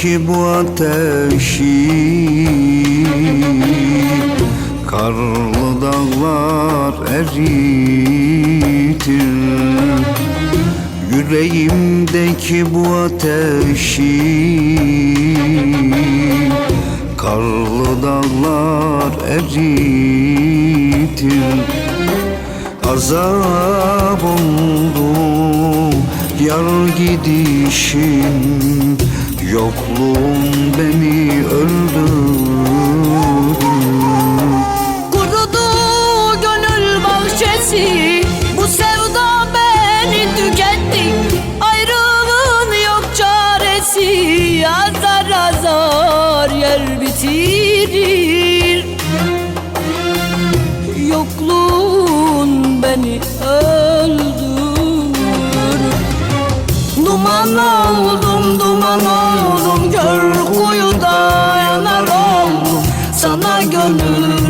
İçimdeki bu ateşi Karlı dağlar eritir. Yüreğimdeki bu ateşi Karlı dağlar eritir. Azap oldu yar gidişin Yokluğun beni öldürdü Kurudu gönül bahçesi. Bu sevda beni tüketti. Ayrılığın yok çaresi. Azar azar yer bitirir. Yokluğun beni öldür. Duman oldum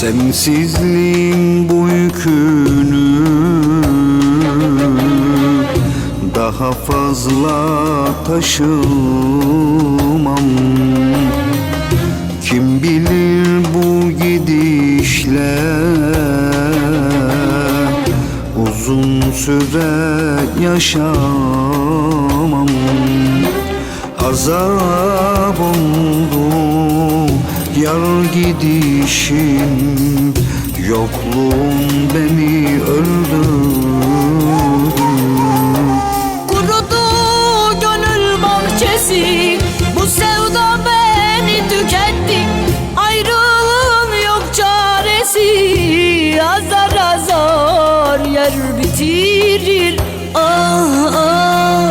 Sensizliğin bu yükünü Daha fazla taşımam. Kim bilir bu gidişle Uzun süre yaşamam. Azap gidişin Yokluğun beni öldürdü Kurudu gönül bahçesi Bu sevda beni tüketti. Ayrılığın yok çaresi Azar azar yer bitirir. Ah ah